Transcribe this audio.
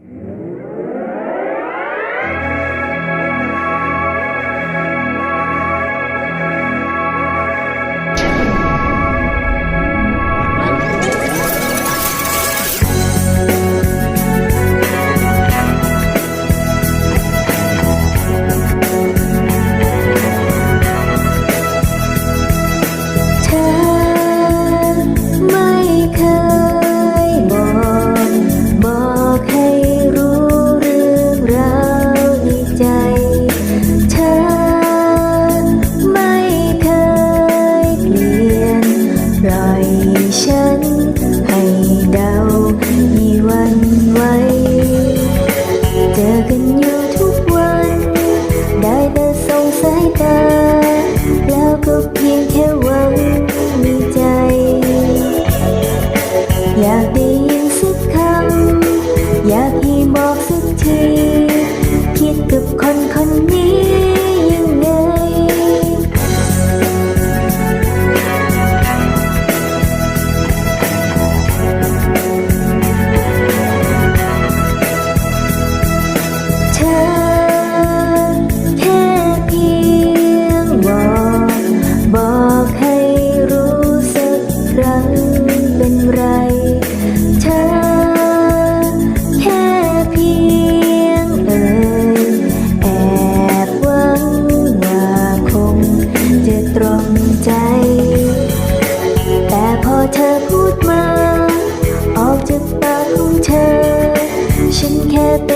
Yeah. บอกสักที คิดกับคนคนนี้ ฉันแค่เป็น